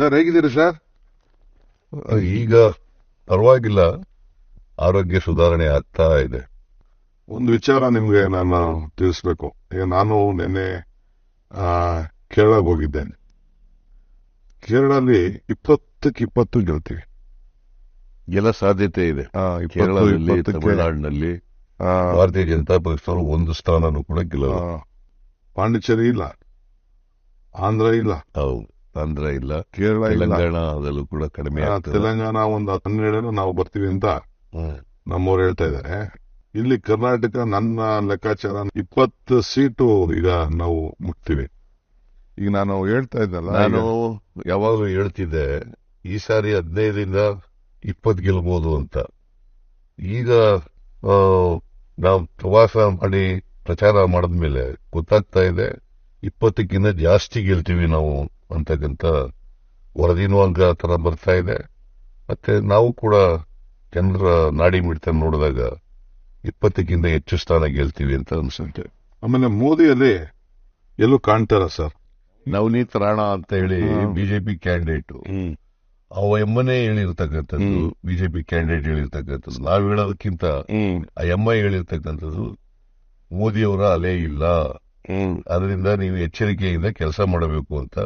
Sir ಹೇಗಿದ್ದೀರಿ sir? ಈಗ ಪರವಾಗಿಲ್ಲ. ಆರೋಗ್ಯ ಸುಧಾರಣೆ ಆಗ್ತಾ ಇದೆ. ಒಂದು ವಿಚಾರ ನಿಮ್ಗೆ ನಾನು ತಿಳಿಸ್ಬೇಕು. ಈಗ ನಾನು ನಿನ್ನೆ ಕೇರಳಕ್ಕೆ ಹೋಗಿದ್ದೇನೆ. ಕೇರಳದಲ್ಲಿ ಇಪ್ಪತ್ತಕ್ಕೆ ಇಪ್ಪತ್ತು ಗೆಲ್ತೀವಿ. ಎಲ್ಲ ಸಾಧ್ಯತೆ ಇದೆ. ಕೇರಳದಲ್ಲಿ ತಮಿಳುನಾಡಿನಲ್ಲಿ ಭಾರತೀಯ ಜನತಾ ಪಕ್ಷದವರು ಒಂದು ಸ್ಥಾನನೂ ಕೂಡ ಗೆಲ್ಲ ಪಾಂಡಿಚೇರಿ ಇಲ್ಲ. ಆಂಧ್ರ ಇಲ್ಲ. ಹೌದು. ಆಂಧ್ರ ಇಲ್ಲ. ಕೇರಳ ಇಲ್ಲ. ತೆಲಂಗಾಣದಲ್ಲೂ ಕೂಡ ಕಡಿಮೆ ತೆಲಂಗಾಣ ಒಂದು ಹನ್ನೆರಡು ನಾವು ಬರ್ತೀವಿ ಅಂತ. ನಮ್ಮವ್ರು ಹೇಳ್ತಾ ಇದ್ದಾರೆ ಇಲ್ಲಿ ಕರ್ನಾಟಕ ನನ್ನ ಲೆಕ್ಕಾಚಾರ ಇಪ್ಪತ್ತು ಸೀಟು ಈಗ ನಾವು ಮುಟ್ತೀವಿ. ಈಗ ನಾನು ಹೇಳ್ತಾ ಇದ್ದಲ್ಲ ನಾನು ಯಾವಾಗಲೂ ಹೇಳ್ತಿದ್ದೆ ಈ ಸಾರಿ ಹದಿನೈದರಿಂದ ಇಪ್ಪತ್ತು ಗೆಲ್ಬೋದು ಅಂತ. ಈಗ ನಾವು ಪ್ರವಾಸ ಮಾಡಿ ಪ್ರಚಾರ ಮಾಡಿದ್ಮೇಲೆ ಗೊತ್ತಾಗ್ತಾ ಇದೆ ಇಪ್ಪತ್ತಕ್ಕಿಂತ ಜಾಸ್ತಿ ಗೆಲ್ತೀವಿ ನಾವು. ಅಂತಕ್ಕಂಥ ವರದಿನೂ ಹಂಗ ತರ ಬರ್ತಾ ಇದೆ. ಮತ್ತೆ ನಾವು ಕೂಡ ಜನರ ನಾಡಿ ಮಿಡಿತ ನೋಡಿದಾಗ ಇಪ್ಪತ್ತಕ್ಕಿಂತ ಹೆಚ್ಚು ಸ್ಥಾನ ಗೆಲ್ತೀವಿ ಅಂತ ಅನ್ಸುತ್ತೆ. ಆಮೇಲೆ ಮೋದಿಯಲ್ಲಿ ಎಲ್ಲೂ ಕಾಣ್ತಾರ ಸರ್? ನವನೀತ್ ರಾಣಾ ಅಂತ ಹೇಳಿ ಬಿಜೆಪಿ ಕ್ಯಾಂಡಿಡೇಟ್. ಅವ ಎಮ್ಮನೇ ಹೇಳಿರ್ತಕ್ಕಂಥದ್ದು ಬಿಜೆಪಿ ಕ್ಯಾಂಡಿಡೇಟ್ ಹೇಳಿರ್ತಕ್ಕಂಥದ್ದು. ನಾವ್ ಹೇಳೋದಕ್ಕಿಂತ ಆ ಎಮ್ಮ ಹೇಳಿರ್ತಕ್ಕಂಥದ್ದು ಮೋದಿಯವರ ಅಲೆ ಇಲ್ಲ. ಅದರಿಂದ ನೀವು ಎಚ್ಚರಿಕೆಯಿಂದ ಕೆಲಸ ಮಾಡಬೇಕು ಅಂತ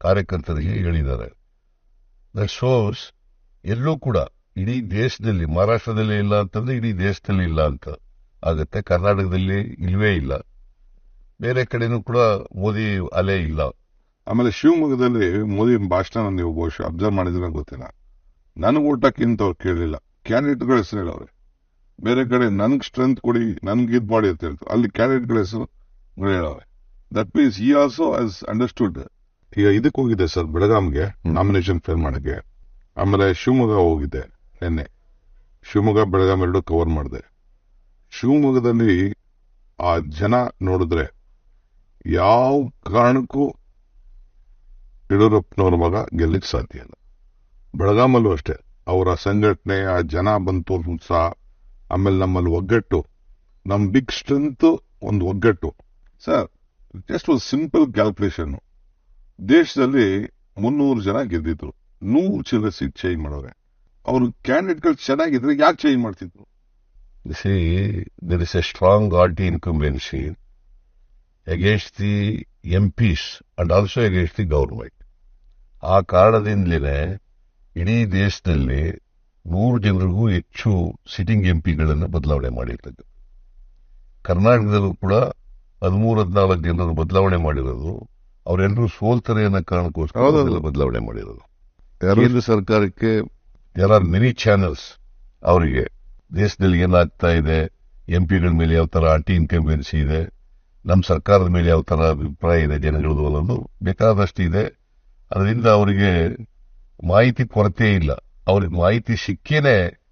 ಕಾರ್ಯಕರ್ತರಿಗೆ ಹೇಳಿದ್ದಾರೆ. ದ ಶೋಸ್ ಎಲ್ಲೂ ಕೂಡ ಇಡೀ ದೇಶದಲ್ಲಿ, ಮಹಾರಾಷ್ಟ್ರದಲ್ಲಿ ಇಲ್ಲ ಅಂತಂದ್ರೆ ಇಡೀ ದೇಶದಲ್ಲಿ ಇಲ್ಲ ಅಂತ. ಆಗತ್ತೆ, ಕರ್ನಾಟಕದಲ್ಲಿ ಇಲ್ವೇ ಇಲ್ಲ. ಬೇರೆ ಕಡೆನೂ ಕೂಡ ಮೋದಿ ಅಲೆ ಇಲ್ಲ. ಆಮೇಲೆ ಶಿವಮೊಗ್ಗದಲ್ಲಿ ಮೋದಿ ಭಾಷಣ ನೀವು ಬಹುಶಃ ಅಬ್ಸರ್ವ್ ಮಾಡಿದ್ರೆ ಗೊತ್ತಿಲ್ಲ. ನನಗೆ ಊಟಕ್ಕಿಂತ ಅವ್ರು ಕೇಳಲಿಲ್ಲ ಕ್ಯಾಂಡಿಡೇಟ್ಗಳ ಹೆಸರು ಅವ್ರೆ ಬೇರೆ ಕಡೆ ನನಗೆ ಸ್ಟ್ರೆಂತ್ ಕೊಡಿ, ನನ್ಗೆ ಇದ್ ಮಾಡಿ ಅಂತ ಹೇಳ್ತಾರೆ. ಅಲ್ಲಿ ಕ್ಯಾಂಡಿಡೇಟ್ಗಳ ಹೆಸರು ಹೇಳವ್ರೆ. ದಟ್ ಮೀನ್ಸ್ ಈ ಆಲ್ಸೋ ಆಸ್ ಅಂಡರ್ಸ್ಟುಡ್ ಈಗ ಇದಕ್ಕೆ ಹೋಗಿದೆ ಸರ್ ಬೆಳಗಾಂಗೆ ನಾಮಿನೇಷನ್ ಫೇಲ್ ಮಾಡಕ್ಕೆ. ಆಮೇಲೆ ಶಿವಮೊಗ್ಗ ಹೋಗಿದ್ದೆ ನಿನ್ನೆ. ಶಿವಮೊಗ್ಗ ಬೆಳಗಾಂ ಎರಡು ಕವರ್ ಮಾಡಿದೆ. ಶಿವಮೊಗ್ಗದಲ್ಲಿ ಆ ಜನ ನೋಡಿದ್ರೆ ಯಾವ ಕಾರಣಕ್ಕೂ ಯಡಿಯೂರಪ್ಪನವ್ರ ಮಗ ಗೆಲ್ಲಿಕ್ ಸಾಧ್ಯ ಇಲ್ಲ. ಬೆಳಗಾಮಲ್ಲೂ ಅಷ್ಟೇ. ಅವರ ಸಂಘಟನೆ ಆ ಜನ ಬಂತು ಉತ್ಸಾಹ ಆಮೇಲೆ ನಮ್ಮಲ್ಲಿ ಒಗ್ಗಟ್ಟು ನಮ್ ಬಿಗ್ ಸ್ಟ್ರೆಂತ್ ಒಂದು ಒಗ್ಗಟ್ಟು. ಸರ್ ಜಸ್ಟ್ ಒಂದು ಸಿಂಪಲ್ ಕ್ಯಾಲ್ಕುಲೇಷನ್ ದೇಶದಲ್ಲಿ ಮುನ್ನೂರು ಜನ ಗೆದ್ದಿದ್ರು. ನೂರು ಜನ ಸೀಟ್ ಚೇಂಜ್ ಮಾಡೋರೆ. ಅವ್ರ ಕ್ಯಾಂಡಿಡೇಟ್ಗಳು ಚೆನ್ನಾಗಿದ್ರೆ ಯಾಕೆ ಚೇಂಜ್ ಮಾಡ್ತಿದ್ರು? ದರ್ ಇಸ್ ಎ ಸ್ಟ್ರಾಂಗ್ ಆರ್ಟಿ anti-incumbency the M MPs and also against the government ಆ ಕಾರಣದಿಂದಲೇ ಇಡೀ ದೇಶದಲ್ಲಿ ನೂರು ಜನರಿಗೂ ಹೆಚ್ಚು ಸಿಟ್ಟಿಂಗ್ ಎಂಪಿಗಳನ್ನು ಬದಲಾವಣೆ ಮಾಡಿರ್ತದೆ ಕರ್ನಾಟಕದಲ್ಲೂ ಕೂಡ ಹದಿಮೂರು, ಹದಿನಾಲ್ಕು ಜನರು ಬದಲಾವಣೆ ಮಾಡಿರೋದು ಅವರೆಲ್ಲರೂ ಸೋಲ್ತಾರೆ ಅನ್ನೋ ಕಾರಣಕ್ಕೋಸ್ಕರ ಬದಲಾವಣೆ ಮಾಡಿರೋದು. ಕೇಂದ್ರ ಸರ್ಕಾರಕ್ಕೆ ದೇರ್ ಆರ್ ಮೆನಿ ಚಾನೆಲ್ಸ್ ಅವರಿಗೆ. ದೇಶದಲ್ಲಿ ಏನಾಗ್ತಾ ಇದೆ? ಎಂಪಿಗಳ ಮೇಲೆ ಯಾವ ತರ ಆಂಟಿ ಇನ್ಕಂಬೆನ್ಸಿ ಇದೆ? ನಮ್ಮ ಸರ್ಕಾರದ ಮೇಲೆ ಯಾವ ತರ ಅಭಿಪ್ರಾಯ ಇದೆ? ಜನಗಳದು ಅನ್ನೋದು ಬೇಕಾದಷ್ಟು ಇದೆ. ಅದರಿಂದ ಅವರಿಗೆ ಮಾಹಿತಿ ಕೊರತೆ ಇಲ್ಲ. ಅವ್ರಿಗೆ ಮಾಹಿತಿ ಸಿಕ್ಕೇನೆ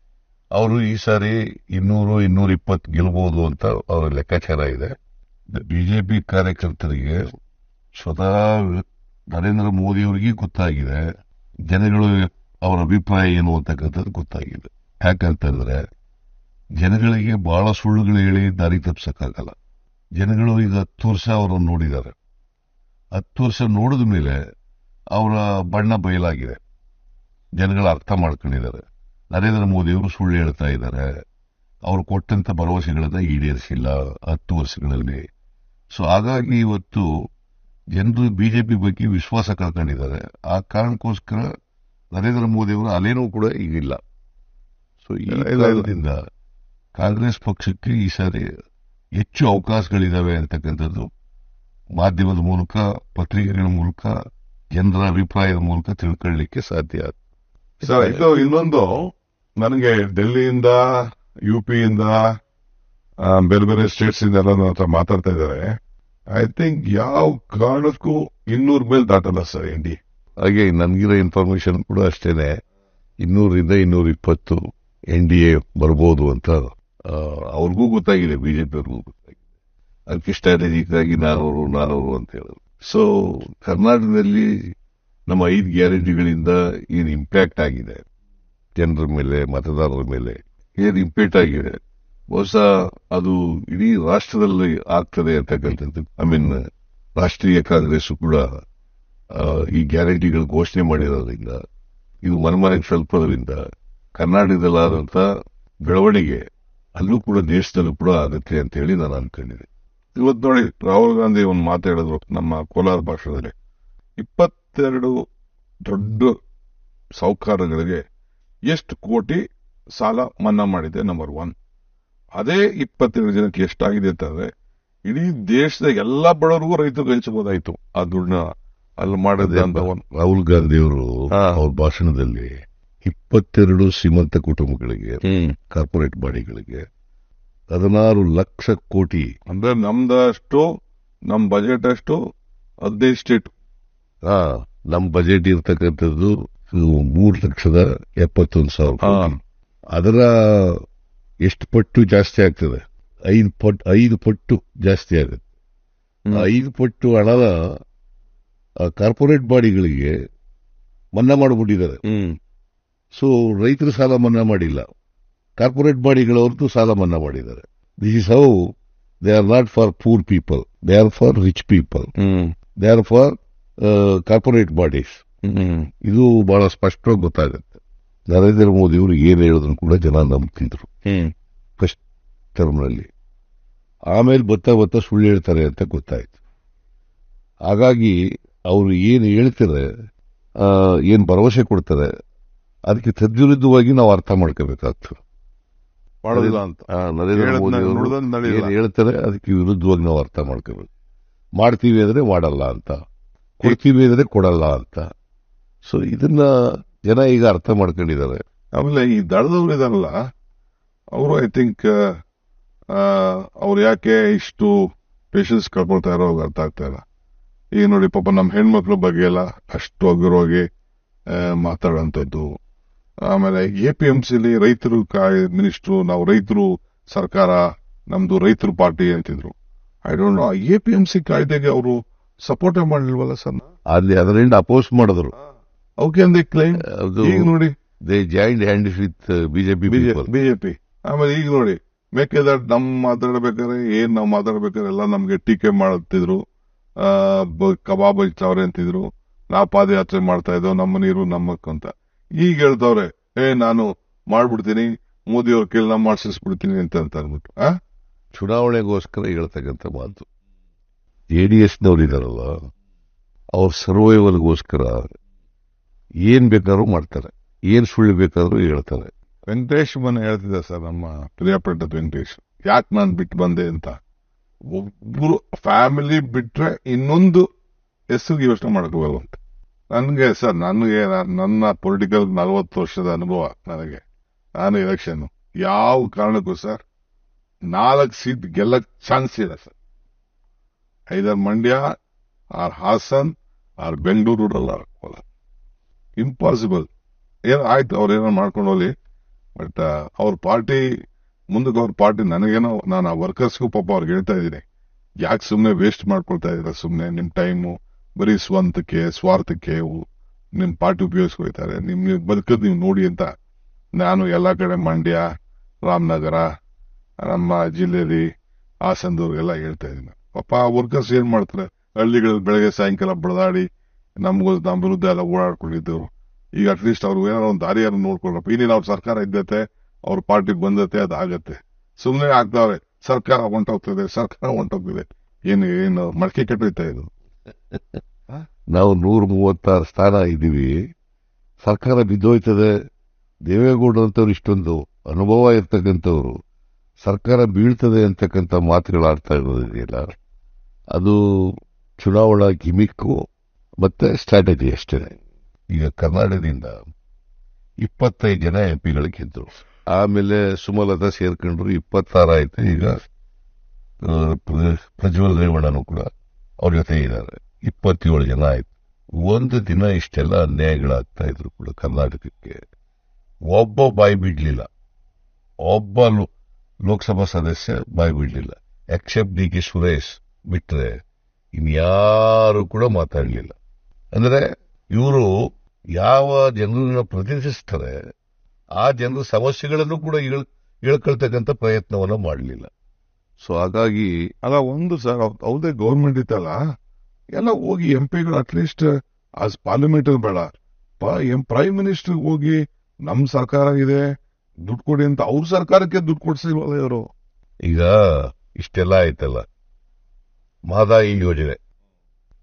ಅವರು ಈ ಸಾರಿ ಇನ್ನೂರು ಇನ್ನೂರ ಇಪ್ಪತ್ತು ಗೆಲ್ಬಹುದು ಅಂತ ಅವರ ಲೆಕ್ಕಾಚಾರ ಇದೆ. ಬಿಜೆಪಿ ಕಾರ್ಯಕರ್ತರಿಗೆ ಸ್ವತಃ ನರೇಂದ್ರ ಮೋದಿ ಅವರಿಗೆ ಗೊತ್ತಾಗಿದೆ. ಜನಗಳು ಅವರ ಅಭಿಪ್ರಾಯ ಏನು ಅಂತಕ್ಕಂಥದ್ದು ಗೊತ್ತಾಗಿದೆ. ಯಾಕಂತಂದ್ರೆ ಜನಗಳಿಗೆ ಬಹಳ ಸುಳ್ಳುಗಳು ಹೇಳಿ ದಾರಿ ತಪ್ಪಿಸಕ್ಕಾಗಲ್ಲ. ಜನಗಳು ಈಗ ಹತ್ತು ವರ್ಷ ಅವರನ್ನು ನೋಡಿದ್ದಾರೆ. ಹತ್ತು ವರ್ಷ ನೋಡಿದ ಮೇಲೆ ಅವರ ಬಣ್ಣ ಬಯಲಾಗಿದೆ. ಜನಗಳು ಅರ್ಥ ಮಾಡ್ಕೊಂಡಿದ್ದಾರೆ. ನರೇಂದ್ರ ಮೋದಿ ಅವರು ಸುಳ್ಳು ಹೇಳ್ತಾ ಇದ್ದಾರೆ. ಅವರು ಕೊಟ್ಟಂತ ಭರವಸೆಗಳನ್ನ ಈಡೇರಿಸಿಲ್ಲ ಹತ್ತು ವರ್ಷಗಳಲ್ಲಿ. ಸೊ ಹಾಗಾಗಿ ಇವತ್ತು ಜನರು ಬಿಜೆಪಿ ಬಗ್ಗೆ ವಿಶ್ವಾಸ ಕಳ್ಕೊಂಡಿದ್ದಾರೆ. ಆ ಕಾರಣಕ್ಕೋಸ್ಕರ ನರೇಂದ್ರ ಮೋದಿ ಅವರ ಅಲೆನೂ ಕೂಡ ಈಗಿಲ್ಲ. ಸೊ ಈ. ಕಾರಣದಿಂದ ಕಾಂಗ್ರೆಸ್ ಪಕ್ಷಕ್ಕೆ ಈ ಸಾರಿ ಹೆಚ್ಚು ಅವಕಾಶಗಳಿದಾವೆ ಅಂತಕ್ಕಂಥದ್ದು ಮಾಧ್ಯಮದ ಮೂಲಕ ಪತ್ರಿಕೆಗಳ ಮೂಲಕ ಜನರ ಅಭಿಪ್ರಾಯದ ಮೂಲಕ ತಿಳ್ಕೊಳ್ಳಿಕ್ಕೆ ಸಾಧ್ಯ. ಸರ್ ಇದು ಇನ್ನೊಂದು ನನಗೆ ಡೆಲ್ಲಿಯಿಂದ ಯು ಪಿಯಿಂದ ಬೇರೆ ಬೇರೆ ಸ್ಟೇಟ್ಸ್ ಇಂದ ಎಲ್ಲ ಮಾತಾಡ್ತಾ ಇದ್ದಾರೆ. ಐ ಥಿಂಕ್ ಯಾವ ಕಾರಣಕ್ಕೂ ಇನ್ನೂರ್ ಮೇಲೆ ದಾಟಲ್ಲ ಸರ್, ಎನ್ ಡಿ. ಹಾಗೆ ನನ್ಗಿರೋ ಇನ್ಫಾರ್ಮೇಶನ್ ಕೂಡ ಅಷ್ಟೇನೆ. ಇನ್ನೂರಿಂದ ಇನ್ನೂರ ಇಪ್ಪತ್ತು ಎನ್ ಡಿ ಎ ಬರ್ಬೋದು ಅಂತ ಅವ್ರಿಗೂ ಗೊತ್ತಾಗಿದೆ, ಬಿಜೆಪಿ ಅವ್ರಿಗೂ ಗೊತ್ತಾಗಿದೆ. ಅದಕ್ಕೆ ಸ್ಟ್ರಾಟಜಿಕ್ ನಾನವರು ನಾನೂರು ಅಂತ ಹೇಳೋದು. ಸೊ ಕರ್ನಾಟಕದಲ್ಲಿ ನಮ್ಮ ಐದು ಗ್ಯಾರಂಟಿಗಳಿಂದ ಏನು ಇಂಪ್ಯಾಕ್ಟ್ ಆಗಿದೆ? ಜನರ ಮೇಲೆ, ಮತದಾರರ ಮೇಲೆ ಏನು ಇಂಪ್ಯಾಕ್ಟ್ ಆಗಿದೆ? ಬಹುಶಃ ಅದು ಇಡೀ ರಾಷ್ಟ್ರದಲ್ಲಿ ಆಗ್ತದೆ ಅಂತಕ್ಕಂಥದ್ದು. ಐ ಮೀನ್ ರಾಷ್ಟ್ರೀಯ ಕಾಂಗ್ರೆಸ್ ಕೂಡ ಈ ಗ್ಯಾರಂಟಿಗಳು ಘೋಷಣೆ ಮಾಡಿರೋದ್ರಿಂದ, ಇದು ಮನಮನೆಗೆ ತಲುಪೋದ್ರಿಂದ ಕರ್ನಾಟಕದಲ್ಲಾದಂತ ಬೆಳವಣಿಗೆ ಅಲ್ಲೂ ಕೂಡ ದೇಶದಲ್ಲೂ ಕೂಡ ಆಗುತ್ತೆ ಅಂತ ಹೇಳಿ ನಾನು ಅನ್ಕೊಂಡಿದ್ದೆ. ಇವತ್ತು ನೋಡಿ, ರಾಹುಲ್ ಗಾಂಧಿ ಒಂದು ಮಾತಾಡಿದ್ರು ನಮ್ಮ ಕೋಲಾರ ಭಾಷೆದಲ್ಲಿ ಇಪ್ಪತ್ತೆರಡು ದೊಡ್ಡ ಸಾಹುಕಾರಗಳಿಗೆ ಎಷ್ಟು ಕೋಟಿ ಸಾಲ ಮನ್ನಾ ಮಾಡಿದೆ ನಂಬರ್ ಒನ್ ಅದೇ ಇಪ್ಪತ್ತೆರಡು ಜನಕ್ಕೆ ಎಷ್ಟಾಗಿದೆ ಅಂತಂದ್ರೆ ಇಡೀ ದೇಶದ ಎಲ್ಲಾ ಬಡವರಿಗೂ ರೈತರು ಗಳಿಸಬಹುದಾಯ್ತು ಆ ದುಡ್ಡನ್ನ ಅಲ್ಲಿ ಮಾಡದೆ ಅಂತ. ರಾಹುಲ್ ಗಾಂಧಿ ಅವರು ಅವ್ರ ಭಾಷಣದಲ್ಲಿ ಇಪ್ಪತ್ತೆರಡು ಶ್ರೀಮಂತ ಕುಟುಂಬಗಳಿಗೆ ಕಾರ್ಪೊರೇಟ್ ಬಾಡಿಗಳಿಗೆ ಹದಿನಾರು ಲಕ್ಷ ಕೋಟಿ ಅಂದ್ರೆ ನಮ್ದಷ್ಟು ನಮ್ ಬಜೆಟ್ ಅಷ್ಟು ಹದಿನೈದು ಸ್ಟೇಟ್ ಹಾ ನಮ್ ಬಜೆಟ್ ಇರ್ತಕ್ಕಂಥದ್ದು ಮೂರು ಲಕ್ಷದ ಎಪ್ಪತ್ತೊಂದು ಸಾವಿರ. ಅದರ ಎಷ್ಟು ಪಟ್ಟು ಜಾಸ್ತಿ ಆಗ್ತದೆ? ಐದು ಪಟ್ಟು ಐದು ಪಟ್ಟು ಜಾಸ್ತಿ ಆಗುತ್ತೆ. ಐದು ಪಟ್ಟು ಹಣನ ಆ ಕಾರ್ಪೊರೇಟ್ ಬಾಡಿಗಳಿಗೆ ಮನ್ನಾ ಮಾಡಿಬಿಟ್ಟಿದ್ದಾರೆ. ಸೊ ರೈತರು ಸಾಲ ಮನ್ನಾ ಮಾಡಿಲ್ಲ. ಕಾರ್ಪೊರೇಟ್ ಬಾಡಿಗಳವ್ರದ್ದು ಸಾಲ ಮನ್ನಾ ಮಾಡಿದ್ದಾರೆ. This is how they are not for poor people they are for rich people they are for corporate bodies. ಇದು ಬಹಳ ಸ್ಪಷ್ಟವಾಗಿ ಗೊತ್ತಾಗುತ್ತೆ. ನರೇಂದ್ರ ಮೋದಿ ಅವರು ಏನ್ ಹೇಳೋದನ್ನು ಕೂಡ ಜನ ನಂಬ್ತಿದ್ರು. ಹ್ಮ್. ಫಸ್ಟ್ ಟರ್ಮ್ನಲ್ಲಿ. ಆಮೇಲೆ ಬತ್ತಾ ಬತ್ತಾ ಸುಳ್ಳು ಹೇಳ್ತಾರೆ ಅಂತ ಗೊತ್ತಾಯ್ತು. ಹಾಗಾಗಿ ಅವರು ಏನು ಹೇಳ್ತಾರೆ ಏನು ಏನ್ ಭರವಸೆ ಕೊಡ್ತಾರೆ ಅದಕ್ಕೆ ತದ್ವಿರುದ್ಧವಾಗಿ ನಾವು ಅರ್ಥ ಮಾಡ್ಕೋಬೇಕಾಗ್ತದೆ. ಅಂತ. ನರೇಂದ್ರ ಮೋದಿ ಅವರು ಹೇಳ್ತಾರೆ ಅದಕ್ಕೆ ವಿರುದ್ಧವಾಗಿ ನಾವು ಅರ್ಥ ಮಾಡ್ಕೋಬೇಕು. ಮಾಡ್ತೀವಿ ಅಂದ್ರೆ ಮಾಡಲ್ಲ ಅಂತ. ಕೊಡ್ತೀವಿ ಅಂದ್ರೆ ಕೊಡಲ್ಲ ಅಂತ. ಸೊ ಇದನ್ನ ಜನ ಈಗ ಅರ್ಥ ಮಾಡ್ಕೊಂಡಿದ್ದಾರೆ. ಆಮೇಲೆ ಈ ದಡದವ್ರು ಇದಾರಲ್ಲ ಅವರು ಐ ಥಿಂಕ್ ಅವ್ರು ಯಾಕೆ ಇಷ್ಟು ಪೇಷನ್ಸ್ ಕಳ್ಕೊಳ್ತಾ ಇರೋ ಅರ್ಥ ಆಗ್ತಾ ಇಲ್ಲ. ಈಗ ನೋಡಿ ಪಾಪ ನಮ್ಮ ಹೆಣ್ಮಕ್ಳ ಬಗ್ಗೆ ಎಲ್ಲ ಅಷ್ಟು ಹಗುರವಾಗಿ ಮಾತಾಡುವಂಥದ್ದು ಮಾತಾಡೋಂಥದ್ದು. ಆಮೇಲೆ ಎ ಪಿ ಎಂ ಸಿಲಿ ರೈತರು ಮಿನಿಸ್ಟ್ರು ನಾವು ರೈತರು ಸರ್ಕಾರ ನಮ್ದು ರೈತರು ಪಾರ್ಟಿ ಅಂತಿದ್ರು. I don't know A P M C ಕಾಯ್ದೆಗೆ ಅವರು ಸಪೋರ್ಟ್ ಮಾಡಲಿಲ್ವಲ್ಲ ಸರ್? ಅಲ್ಲಿ ಅದರಿಂದ ಅಪೋಸ್ ಮಾಡಿದ್ರು. ಓಕೆ ಅಂದೆ ಕ್ಲೈಮ್ ಈಗ ನೋಡಿ. They joint hand with BJP BJP ಆಮೇಲೆ ಈಗ ನೋಡಿ ಮೇಕೆದಾಟ್ ನಮ್ ಮಾತಾಡ್ಬೇಕಾದ್ರೆ ಏನ್ ನಾವ್ ಮಾತಾಡ್ಬೇಕಾದ್ರೆ ಎಲ್ಲ ನಮ್ಗೆ ಟೀಕೆ ಬ- ಕಬಾಬ್ ಹಚ್ಚಾವ್ರೆ ಅಂತಿದ್ರು. ನಾವು ಪಾದಯಾತ್ರೆ ಮಾಡ್ತಾ ಇದ್ದೋ ನಮ್ಮ ನೀರು ನಮ್ಮಕ್ಕ ಅಂತ. ಈಗ ಹೇಳ್ತವ್ರೆ ಏ ನಾನು ಮಾಡ್ಬಿಡ್ತೀನಿ ಮೋದಿ ಅವ್ರ ಕೇಳಿ ನಾ ಮಾಡ್ಸಿಸ್ಬಿಡ್ತೀನಿ ಅಂತ ಅಂತ ಅಂದ್ಬಿಟ್ಟು ಆ? ಚುನಾವಣೆಗೋಸ್ಕರ ಹೇಳ್ತಕ್ಕಂಥ ಮಾತು. ಜೆ ಡಿ ಎಸ್ನವ್ರು ಇದಾರಲ್ಲ ಅವ್ರ ಸರ್ವೈವಲ್ಗೋಸ್ಕರ ಏನ್ ಬೇಕಾದ್ರೂ ಮಾಡ್ತಾರೆ. ಏನ್ ಸುಳ್ಳು ಬೇಕಾದ್ರೂ ಹೇಳ್ತಾರೆ. ವೆಂಕಟೇಶ್ ಮನೆ ಹೇಳ್ತಿದ್ದ ಸರ್ ನಮ್ಮ ಪ್ರಿಯಪಟ್ಟ ವೆಂಕಟೇಶ್, ಯಾಕೆ ನಾನು ಬಿಟ್ಟು ಬಂದೆ ಅಂತ? ಒಬ್ರು ಫ್ಯಾಮಿಲಿ ಬಿಟ್ರೆ ಇನ್ನೊಂದು ಹೆಸರಿಗೆ ಯೋಚನೆ ಮಾಡಕ್ ಅಂತ. ನನ್ಗೆ ಸರ್, ನನಗೆ ನನ್ನ ಪೊಲಿಟಿಕಲ್ ನಲವತ್ತು ವರ್ಷದ ಅನುಭವ ನನಗೆ. ನಾನು ಎಲೆಕ್ಷನ್ ಯಾವ ಕಾರಣಕ್ಕೂ ಸರ್, ನಾಲ್ಕು ಸೀಟ್ ಗೆಲ್ಲಕ್ ಚಾನ್ಸ್ ಇಲ್ಲ sir. Either Mandya, or Hassan, or Bengaluru rural impossible ಏನೋ ಆಯ್ತು ಅವ್ರ ಏನೋ ಮಾಡ್ಕೊಂಡು ಬಟ್ ಅವ್ರ ಪಾರ್ಟಿ, ಮುಂದಕ್ಕೆ ಅವ್ರ ಪಾರ್ಟಿ ನನಗೇನೋ, ನಾನು ಆ ವರ್ಕರ್ಸ್ಗೂ ಪಾಪ ಅವ್ರಿಗೆ ಹೇಳ್ತಾ ಇದ್ದೀನಿ. ಯಾಕೆ ಸುಮ್ಮನೆ ವೇಸ್ಟ್ ಮಾಡ್ಕೊಳ್ತಾ ಇದ್ದೀರಾ ಸುಮ್ಮನೆ ನಿಮ್ ಟೈಮು, ಬರೀ ಸ್ವಂತಕ್ಕೆ, ಸ್ವಾರ್ಥಕ್ಕೆ ನಿಮ್ಮ ನಿಮ್ ಪಾರ್ಟಿ ಉಪಯೋಗಿಸ್ಕೊಳ್ತಾರೆ. ನಿಮ್, ನೀವು ಬದುಕದ್ ನೀವು ನೋಡಿ ಅಂತ ನಾನು ಎಲ್ಲಾ ಕಡೆ ಮಂಡ್ಯ, ರಾಮನಗರ, ನಮ್ಮ ಜಿಲ್ಲೆಯಲ್ಲಿ ಹಾಸನದವ್ರಿಗೆಲ್ಲ ಹೇಳ್ತಾ ಇದ್ದೀನಿ. ಪಾಪ ವರ್ಕರ್ಸ್ ಏನ್ ಮಾಡ್ತಾರೆ? ಹಳ್ಳಿಗಳಲ್ಲಿ ಬೆಳಗ್ಗೆ ಸಾಯಂಕಾಲ ಬಡದಾಡಿ ನಮ್ಗೂ ನಮ್ಮ ವಿರುದ್ಧ ಎಲ್ಲ ಓಡಾಡ್ಕೊಂಡಿದ್ದು. ಈಗ ಅಟ್ಲೀಸ್ಟ್ ಅವ್ರು ಏನಾರ ಒಂದು ದಾರಿಯನ್ನು ನೋಡ್ಕೊಳಪ್ಪ ಇಲ್ಲಿ ಅವ್ರ ಸರ್ಕಾರ ಇದ್ದತೆ, ಅವ್ರ ಪಾರ್ಟಿಗೆ ಬಂದತೆ ಅದಾಗತ್ತೆ ಸುಮ್ಮನೆ ಆಗ್ತಾವೆ ಸರ್ಕಾರ ಹೊಂಟೋಗ್ತದೆ ಸರ್ಕಾರ ಹೊಂಟೋಗ್ತದೆ ಏನು ಏನು ಮಡಕೆ ಕೆಟ್ಟೋಯ್ತಾ ಇದು? ನಾವು ನೂರ ಮೂವತ್ತಾರು ಸ್ಥಾನ ಇದ್ದೀವಿ. ಸರ್ಕಾರ ಬಿದ್ದೋಯ್ತದೆ. ದೇವೇಗೌಡರಂತವ್ರು ಇಷ್ಟೊಂದು ಅನುಭವ ಇರ್ತಕ್ಕಂಥವ್ರು. ಸರ್ಕಾರ ಬೀಳ್ತದೆ ಅಂತಕ್ಕಂಥ ಮಾತುಗಳು ಆಡ್ತಾ ಇರೋದಿದೆಯಲ್ಲ. ಅದು ಚುನಾವಣಾ ಗಿಮಿಕ್ಕು. ಮತ್ತೆ ಸ್ಟ್ರಾಟಜಿ ಅಷ್ಟೇ ಈಗ ಕರ್ನಾಟಕದಿಂದ ಇಪ್ಪತ್ತೈದು ಜನ ಎಂ ಪಿಗಳು ಗೆದ್ದರು. ಆಮೇಲೆ ಸುಮಲತಾ ಸೇರ್ಕೊಂಡ್ರು ಇಪ್ಪತ್ತಾರು ಆಯ್ತು, ಈಗ ಪ್ರಜ್ವಲ್ ರೇವಣ್ಣನು ಕೂಡ ಅವ್ರ ಜೊತೆ ಇದ್ದಾರೆ. ಇಪ್ಪತ್ತೇಳು ಜನ ಆಯ್ತು. ಒಂದು ದಿನ ಇಷ್ಟೆಲ್ಲ ಅನ್ಯಾಯಗಳಾಗ್ತಾ ಇದ್ರು ಕೂಡ ಕರ್ನಾಟಕಕ್ಕೆ. ಒಬ್ಬ ಬಾಯಿ ಬಿಡಲಿಲ್ಲ ಒಬ್ಬ ಲೋಕಸಭಾ ಸದಸ್ಯ ಬಾಯಿ ಬಿಡಲಿಲ್ಲ ಎಕ್ಸೆಪ್ಟ್ ಡಿ ಕೆ ಸುರೇಶ್ ಬಿಟ್ರೆ ಇನ್ಯಾರು ಕೂಡ ಮಾತಾಡಲಿಲ್ಲ. ಅಂದ್ರೆ ಇವರು ಯಾವ ಜನರನ್ನ ಪ್ರತಿನಿಧಿಸ್ತಾರೆ ಆ ಜನರ ಸಮಸ್ಯೆಗಳನ್ನು ಕೂಡ ಹೇಳ್- ಹೇಳ್ಕೊಳ್ತಕ್ಕಂಥ ಪ್ರಯತ್ನವನ್ನ ಮಾಡಲಿಲ್ಲ. ಸೊ ಹಾಗಾಗಿ ಅಲ್ಲ ಒಂದು ಸರ್ ಅವ್ರದೇ ಗೌರ್ಮೆಂಟ್ ಇತ್ತಲ್ಲ ಎಲ್ಲ ಹೋಗಿ ಎಂ ಪಿಗಳು ಅಟ್ಲೀಸ್ಟ್ ಆಸ್ ಪಾರ್ಲಿಮೆಂಟ್ ಬೇಡ. ಪ್ರೈಮ್ ಮಿನಿಸ್ಟರ್ ಹೋಗಿ ನಮ್ ಸರ್ಕಾರ ಇದೆ ದುಡ್ಡು ಕೊಡಿ ಅಂತ ಅವ್ರ ಸರ್ಕಾರಕ್ಕೆ ದುಡ್ಡು ಕೊಡ್ಸಿಲ್ವಲ್ಲ ಇವರು? ಈಗ ಇಷ್ಟೆಲ್ಲ ಆಯ್ತಲ್ಲ. ಮಾದಾಯಿ ಯೋಜನೆ.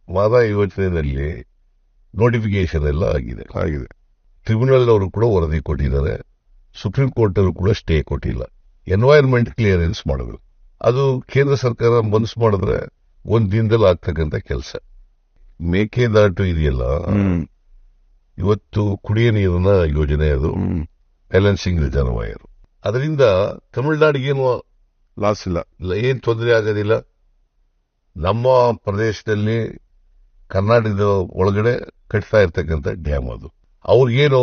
ಮಾದಾಯಿ ಯೋಜನೆಯಲ್ಲಿ ನೋಟಿಫಿಕೇಶನ್ ಎಲ್ಲ ಆಗಿದೆ. ಆಗಿದೆ. ಟ್ರಿಬ್ಯುನಲ್ ಅವರು ಕೂಡ ವರದಿ ಕೊಟ್ಟಿದ್ದಾರೆ. ಸುಪ್ರೀಂ ಕೋರ್ಟ್ ಅವರು ಕೂಡ ಸ್ಟೇ ಕೊಟ್ಟಿಲ್ಲ. ಎನ್ವೈರನ್ಮೆಂಟ್ ಕ್ಲಿಯರೆನ್ಸ್ ಮಾಡಬೇಕು ಅದು ಕೇಂದ್ರ ಸರ್ಕಾರ ಮನಸ್ಸು ಮಾಡಿದ್ರೆ ಒಂದ್ ದಿನದಲ್ಲಿ ಆಗ್ತಕ್ಕಂಥ ಕೆಲಸ. ಮೇಕೆದಾಟು ಇದೆಯಲ್ಲ? ಇವತ್ತು ಕುಡಿಯ ನೀರಿನ ಯೋಜನೆ ಅದು. ಬ್ಯಾಲೆನ್ಸಿಂಗ್ ಜನವಾಯರು ಅದರಿಂದ ತಮಿಳುನಾಡಿಗೇನು ಲಾಸ್ ಇಲ್ಲ. ಇಲ್ಲ ಏನ್ ತೊಂದರೆ ಆಗೋದಿಲ್ಲ. ನಮ್ಮ ಪ್ರದೇಶದಲ್ಲಿ ಕರ್ನಾಟಕದ ಒಳಗಡೆ ಕಟ್ತಾ ಇರ್ತಕ್ಕಂಥ ಡ್ಯಾಮ್ ಅದು. ಅವ್ರಿಗೇನು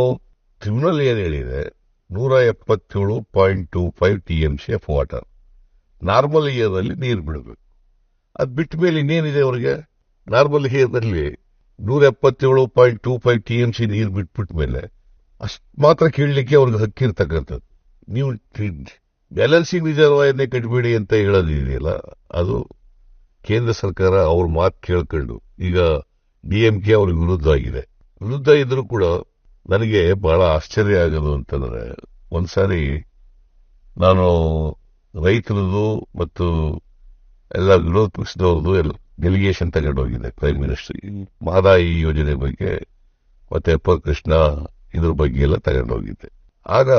ಟ್ರಿಬ್ಯುನಲ್ ಏನು ಹೇಳಿದೆ ನೂರ ಎಪ್ಪತ್ತೇಳು point two five T M C F water normal year ಅಲ್ಲಿ ನೀರು ಬಿಡಬೇಕು. ಅದ್ ಬಿಟ್ಟ ಮೇಲೆ ಇನ್ನೇನಿದೆ ಅವ್ರಿಗೆ? ನಾರ್ಮಲ್ ಇಯರ್ನಲ್ಲಿ ನೂರ ಎಪ್ಪತ್ತೇಳು point two five T M C ನೀರು ಬಿಟ್ಬಿಟ್ಟ ಮೇಲೆ ಅಷ್ಟ್ ಮಾತ್ರ ಕೇಳಲಿಕ್ಕೆ ಅವ್ರಿಗೆ ಹಕ್ಕಿರ್ತಕ್ಕಂಥದ್ದು ನೀವು ಬ್ಯಾಲೆನ್ಸಿಂಗ್ ರಿಸರ್ವಾಯರ್ನೇ ಕಟ್ಟಬೇಡಿ ಅಂತ ಹೇಳೋದಿದೆಯಲ್ಲ, ಅದು ಕೇಂದ್ರ ಸರ್ಕಾರ ಅವ್ರ ಮಾತು ಕೇಳ್ಕೊಂಡು ಈಗ ಡಿಎಂಕೆ ಅವ್ರಿಗೆ ವಿರುದ್ಧ ಆಗಿದೆ ವಿರುದ್ಧ ಇದ್ರೂ ಕೂಡ ನನಗೆ ಬಹಳ ಆಶ್ಚರ್ಯ ಆಗೋದು ಅಂತಂದ್ರೆ ಒಂದ್ಸಾರಿ ನಾನು ರೈತರದು ಮತ್ತು ಎಲ್ಲ ವಿರೋಧ ಪಕ್ಷದವ್ರದ್ದು ಎಲ್ಲ ಡೆಲಿಗೇಷನ್ ತಗೊಂಡು ಹೋಗಿದೆ ಪ್ರೈಮ್ ಮಿನಿಸ್ಟರ್ ಮಾದಾಯಿ ಯೋಜನೆ ಬಗ್ಗೆ ಮತ್ತೆ ಅಪ್ಪ ಕೃಷ್ಣ ಇದ್ರ ಬಗ್ಗೆ ಎಲ್ಲ ತಗೊಂಡೋಗಿದ್ದೆ ಆಗ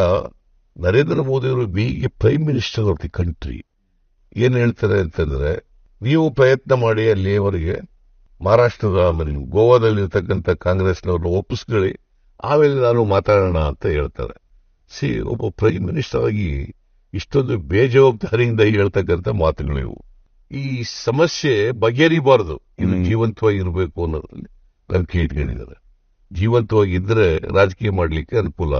ನರೇಂದ್ರ ಮೋದಿ ಅವರು ಬಿಗೆ prime minister of the country ಏನ್ ಹೇಳ್ತಾರೆ ಅಂತಂದ್ರೆ, ನೀವು ಪ್ರಯತ್ನ ಮಾಡಿ ಅಲ್ಲಿಯವರೆಗೆ ಮಹಾರಾಷ್ಟ್ರದ ಆಮೇಲೆ ಗೋವಾದಲ್ಲಿರ್ತಕ್ಕಂಥ ಕಾಂಗ್ರೆಸ್ನವ್ರನ್ನ ಒಪ್ಪಿಸ್ಕೊಳ್ಳಿ ಆಮೇಲೆ ನಾನು ಮಾತಾಡೋಣ ಅಂತ ಹೇಳ್ತಾರೆ. ಸಿ ಒಬ್ಬ ಪ್ರೈಮ್ ಮಿನಿಸ್ಟರ್ ಆಗಿ ಇಷ್ಟೊಂದು ಬೇಜವಾಬ್ದಾರಿಯಿಂದ ಹೇಳ್ತಕ್ಕಂಥ ಮಾತುಗಳು ಇವು. ಈ ಸಮಸ್ಯೆ ಬಗೆಹರಿಬಾರದು. ಇದು. ಜೀವಂತವಾಗಿ ಇರಬೇಕು ಅನ್ನೋದ್ರಲ್ಲಿ ನಂಬಿಕೆ ಇಟ್ಕೊಂಡಿದ್ದಾರೆ ಜೀವಂತವಾಗಿದ್ದರೆ ರಾಜಕೀಯ ಮಾಡಲಿಕ್ಕೆ ಅನುಕೂಲ.